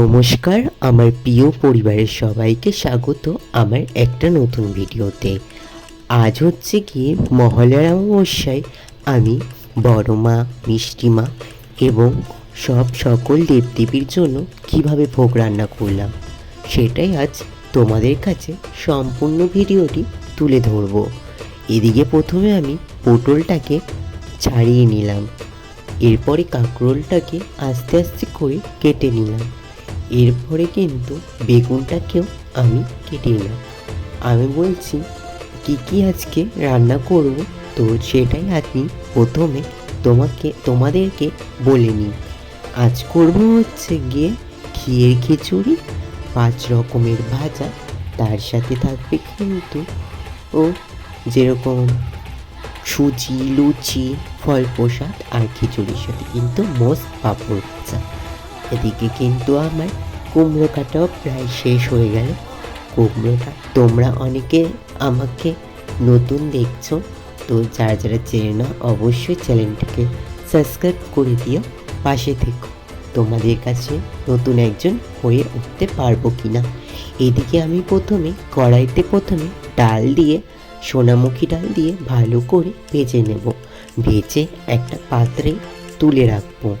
নমস্কার, আমার প্রিয় পরিবারের সবাইকে স্বাগত আমার একটা নতুন ভিডিওতে। আজ হচ্ছে গিয়ে মহালয়ার অমাবস্যায় আমি বড় মা, মিষ্টি মা এবং সব সকল দেবদেবীর জন্য কীভাবে ভোগ রান্না করলাম, সেটাই আজ তোমাদের কাছে সম্পূর্ণ ভিডিওটি তুলে ধরবো। এদিকে প্রথমে আমি পটলটাকে ছাড়িয়ে নিলাম। এরপরে কাঁকরোলটাকে আস্তে আস্তে করে কেটে নিলাম। এরপরে কিন্তু বেগুনটাকেও আমি কেটে নিলাম আমি বলছি, কি কি আজকে রান্না করব? তো সেটাই আমি প্রথমে তোমাকে, তোমাদেরকে বলে নিই। আজ করব হচ্ছে গিয়ে ক্ষীর খিচুড়ি, পাঁচ রকমের ভাজা, তার সাথে থাকবে কিন্তু ও যেরকম সুজি, লুচি ফল প্রসাদ আর খিচুড়ির সাথে কিন্তু মোস্ট পাপড় এদিকে কিন্তু আমার কুমড়ো কাটাও প্রায় শেষ হয়ে গেল। কুমড়োটা তোমরা অনেকে আমাকে নতুন দেখছ, তো যারা যারা চেনে না, অবশ্যই চ্যানেলটাকে সাবস্ক্রাইব করে দিও, পাশে থেকো। তোমাদের কাছে নতুন একজন হয়ে উঠতে পারব কি না এদিকে আমি প্রথমে, কড়াইতে প্রথমে ডাল দিয়ে, সোনামুখী ডাল দিয়ে ভালো করে ভেজে নেব। ভেজে একটা পাত্রে তুলে রাখব।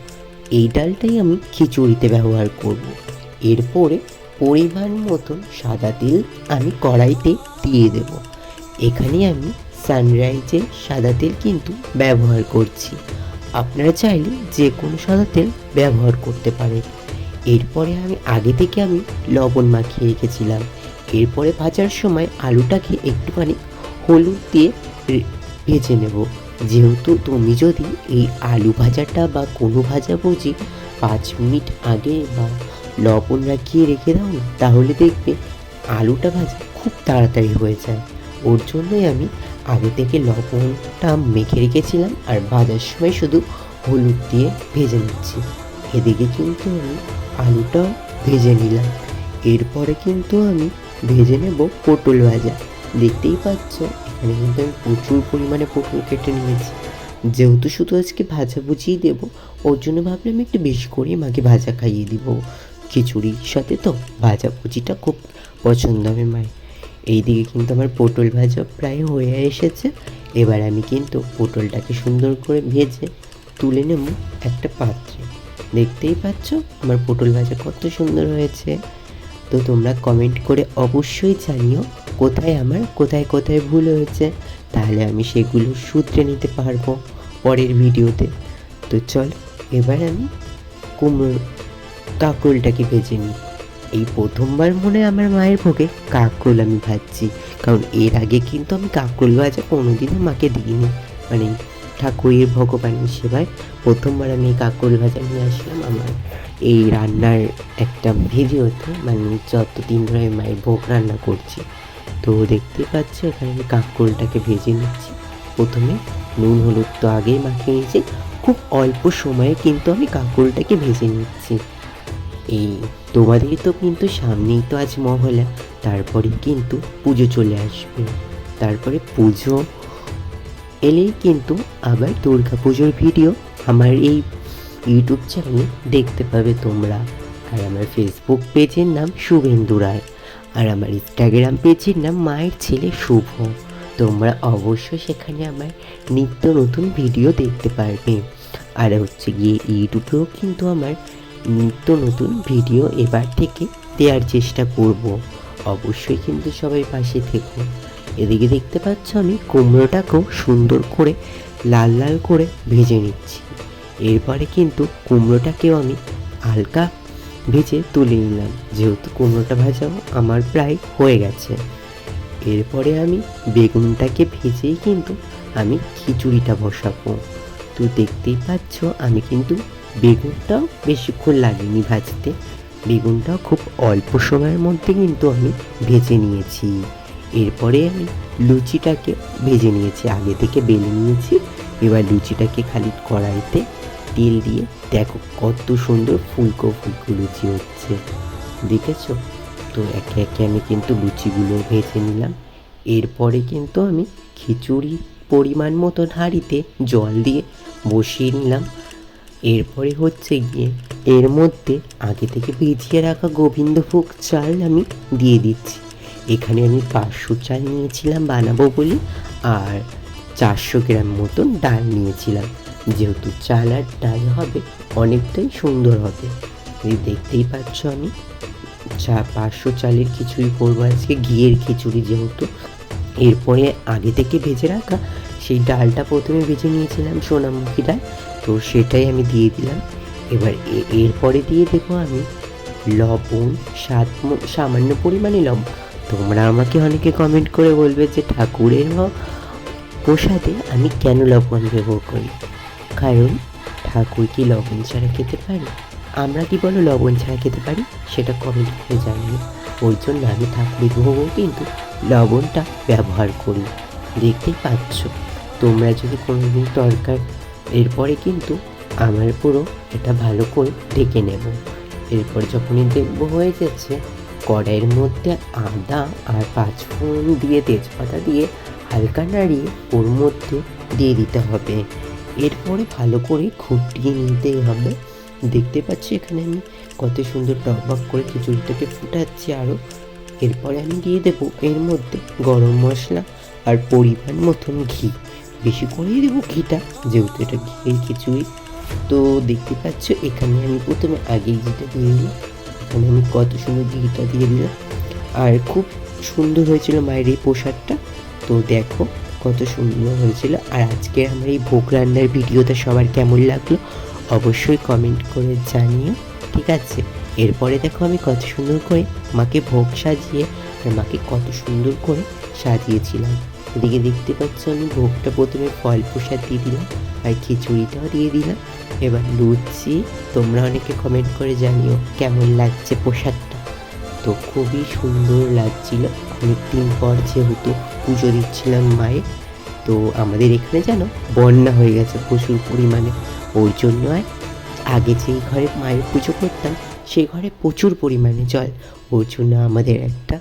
এই ডালটাই আমি খিচুড়িতে ব্যবহার করব। এরপরে পরিমাণ মতন সাদা তেল আমি কড়াইতে দিয়ে দেব। এখানে আমি সানরাইজের সাদা তেল কিন্তু ব্যবহার করছি। আপনারা চাইলে যে কোনো সাদা তেল ব্যবহার করতে পারেন। এরপরে আমি আগে থেকে আমি লবণ মাখিয়ে রেখেছিলাম। এরপরে ভাজার সময় আলুটাকে একটুখানি হলুদ দিয়ে ভেজে নেব। যেহেতু তুমি যদি এই আলু ভাজাটা বা কোনো ভাজা ভুজি পাঁচ মিনিট আগে বা লবণ রাখিয়ে রেখে দাও, তাহলে দেখবে আলুটা ভাজা খুব তাড়াতাড়ি হয়ে যায়। ওর জন্যই আমি আগে থেকে লবণটা মেখে রেখেছিলাম, আর ভাজার সময় শুধু হলুদ দিয়ে ভেজে নিচ্ছি। এদিকে কিন্তু আমি আলুটাও ভেজে নিলাম। এরপরে কিন্তু আমি ভেজে নেব পটল ভাজা। দেখতেই পাচ্ছ, এখানে কিন্তু আমি প্রচুর পরিমাণে পটল কেটে নিয়েছি। যেহেতু শুধু আজকে ভাজা বুঝিয়ে দেবো, ওর জন্য ভাবলাম একটু বেশি করে মাকে ভাজা খাইয়ে দিব। খিচুড়ির সাথে তো ভাজা ভুজিটা খুব পছন্দ হবে মায়ের। এইদিকে কিন্তু আমার পটল ভাজা প্রায় হয়ে এসেছে। এবার আমি কিন্তু পটলটাকে সুন্দর করে ভেজে তুলে নেব একটা পাত্রে। দেখতেই পাচ্ছ আমার পটল ভাজা কত সুন্দর হয়েছে। তো তোমরা কমেন্ট করে অবশ্যই জানিও কোথায় আমার, কোথায় কোথায় ভুল হয়েছে। তাহলে আমি সেগুলো শুধরে নিতে পারব পরের ভিডিওতে। তো চল, এবার আমি কুমড়োর কাঁকরোলটাকে ভেজে নিই। এই প্রথমবার মনে আমার মায়ের ভোগে কাঁকরোল আমি ভাজছি। কারণ এর আগে কিন্তু আমি কাঁকরোল ভাজা কোনোদিনও মাকে দিইনি। মানে ঠাকুরের ভগবানের সেবায় প্রথমবার আমি কাঁকরোল ভাজা নিয়ে আসলাম আমার। এই রান্নার একটা ভিডিওতে মানে যতদিন ধরে মায়ের ভোগ রান্না করছি। তো দেখতে পাচ্ছ, এখানে আমি কাঁকরোলটাকে ভেজে নিচ্ছি। প্রথমে নুন, হলুদ তো আগেই মাখিয়ে নিয়েছি। খুব অল্প সময়ে কিন্তু আমি কাঁকরোলটাকে ভেজে নিচ্ছি। এই তোমাদের তো কিন্তু সামনেই তো আজ মহলা তারপরে কিন্তু পুজো চলে আসবে। তারপরে পুজো এলেই কিন্তু আবার দুর্গা পুজোর ভিডিও আমার এই ইউটিউব চ্যানেলে দেখতে পাবে তোমরা। আর আমার ফেসবুক পেজের নাম শুভেন্দু রায়, আর আমার ইনস্টাগ্রাম পেজের নাম মায়ের ছেলে শুভ। তোমরা অবশ্যই সেখানে আমার নিত্য নতুন ভিডিও দেখতে পারবে। আর হচ্ছে গিয়ে ইউটিউবেও কিন্তু আমার নিত্য নতুন ভিডিও এবার থেকে দেওয়ার চেষ্টা করব। অবশ্যই কিন্তু সবাই পাশে থেকো। এদিকে দেখতে পাচ্ছ আমি কুমড়োটাকেও সুন্দর করে লাল লাল করে ভেজে নিচ্ছি। এরপরে কিন্তু কুমড়োটাকেও আমি হালকা ভেজে তুলে নিলাম। যেহেতু কুমড়োটা ভাজাও আমার প্রায় হয়ে গেছে। এরপরে আমি বেগুনটাকে ভেজেই কিন্তু আমি খিচুড়িটা বসাবো। তো দেখতেই পাচ্ছ আমি কিন্তু বেগুনটাও বেশিক্ষণ লাগেনি ভাজতে। বেগুনটাও খুব অল্প সময়ের মধ্যে কিন্তু আমি ভেজে নিয়েছি। এরপরে আমি লুচিটাকে ভেজে নিয়েছি, আগে থেকে বেলে নিয়েছি। এবার লুচিটাকে খালি কড়াইতে তেল দিয়ে, দেখো কত সুন্দর ফুলকো ফুলকো লুচি হচ্ছে। দেখেছ? তো একে একে আমি কিন্তু লুচিগুলো ভেজে নিলাম। এরপরে কিন্তু আমি খিচুড়ি পরিমাণ মতো হাঁড়িতে জল দিয়ে বসিয়ে নিলাম। এরপরে হচ্ছে গিয়ে এর মধ্যে আগে থেকে ভিজিয়ে রাখা গোবিন্দভোগ চাল আমি দিয়ে দিচ্ছি। এখানে আমি পাঁচশো চাল নিয়েছিলাম বানাবো বলে, আর চারশো গ্রাম মতন ডাল নিয়েছিলাম। যেহেতু চাল আর ডাল হবে, অনেকটাই সুন্দর হবে। দেখতেই পাচ্ছ আমি, চা পাঁচশো চালের খিচুড়ি করব আজকে, ঘিয়ের খিচুড়ি যেহেতু। এরপরে আগে থেকে ভেজে রাখা সেই ডালটা প্রথমে ভেজে নিয়েছিলাম সোনামুখী ডাল। তো সেটাই আমি দিয়ে দিলাম। এবার এরপরে দিয়ে দেবো আমি লবণ, স্বাদ সামান্য পরিমাণে লবণ। তোমরা আমাকে অনেকে কমেন্ট করে বলবে যে, ঠাকুরের প্রসাদে আমি কেন লবণ ব্যবহার করি? কারণ ঠাকুর কি লবণ ছাড়া খেতে পারে? আমরা কি বলো লবণ ছাড়া খেতে পারি? সেটা কমেন্ট করে জানিও। ওই জন্য আমি ঠাকুরের ভোগও কিন্তু লবণটা ব্যবহার করি। দেখতেই পাচ্ছ। তোমরা যদি কোনোদিন তরকার এরপরে কিন্তু আমার পুরো এটা ভালো করে ঢেকে নেব। এরপর যখনই দেখব হয়ে যাচ্ছে কড়াইয়ের মধ্যে আদা আর পাঁচফোড়ন দিয়ে তেজপাতা দিয়ে হালকা নাড়িয়ে ওর মধ্যে দিয়ে দিতে হবে। এরপরে ভালো করে খুঁটিয়ে নিতেই হবে। দেখতে পাচ্ছি এখানে আমি কত সুন্দর টকবক করে খিচুড়িটাকে ফুটাচ্ছি আরও এরপরে আমি দিয়ে দেবো এর মধ্যে গরম মশলা আর পরিমাণ মতন ঘি। বেশি করেই দেবো ঘিটা, যেহেতু এটা ঘিয়ের খিচুড়ি। তো দেখতে পাচ্ছ, এখানে আমি প্রথমে আগেই ঘিটা দিয়ে দিলাম। এখানে আমি কত সুন্দর ঘিটা দিয়ে দিলাম। আর খুব সুন্দর হয়েছিল মায়ের এই পোশাকটা তো দেখো কত সুন্দর হয়েছিল। আর আজকে আমার এই ভোগ রান্নার ভিডিওটা সবার কেমন লাগল, অবশ্যই কমেন্ট করে জানিও, ঠিক আছে? এরপরে দেখো আমি কত সুন্দর করে মাকে ভোগ সাজিয়ে, আর মাকে কত সুন্দর করে সাজিয়েছিলাম। এদিকে দেখতে পাচ্ছ আমি ভোগটা প্রথমে ফল প্রসাদ দিয়ে দিলাম আর খিচুড়িটাও দিয়ে দিলাম। এবার লুচি, তোমরা অনেকে কমেন্ট করে জানিও কেমন লাগছে প্রসাদটা। তো খুবই সুন্দর লাগছিল। অনেকদিন পর যেহেতু পুজো দিচ্ছিলাম মায়ের, তো আমাদের এখানে যেন বন্যা হয়ে গেছে প্রচুর পরিমাণে। ওর জন্য আর আগে যেই ঘরে মায়ের পুজো করতাম, সেই ঘরে প্রচুর পরিমাণে জল। ওর জন্য আমাদের একটা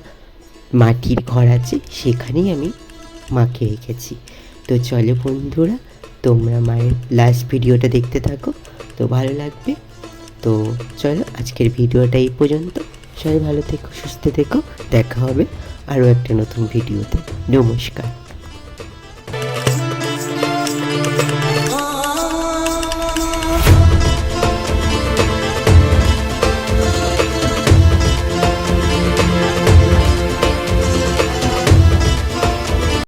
মাটির ঘর আছে, সেখানেই আমি মাকে রেখেছি তো চলে বন্ধুরা, তোমরা মায়ের লাস্ট ভিডিওটা দেখতে থাকো, তো ভালো লাগবে। তো চলো আজকের ভিডিওটা এই পর্যন্ত। সবাই ভালো থেকো, সুস্থ থেকো, দেখা হবে আরও একটা নতুন ভিডিওতে। নমস্কার।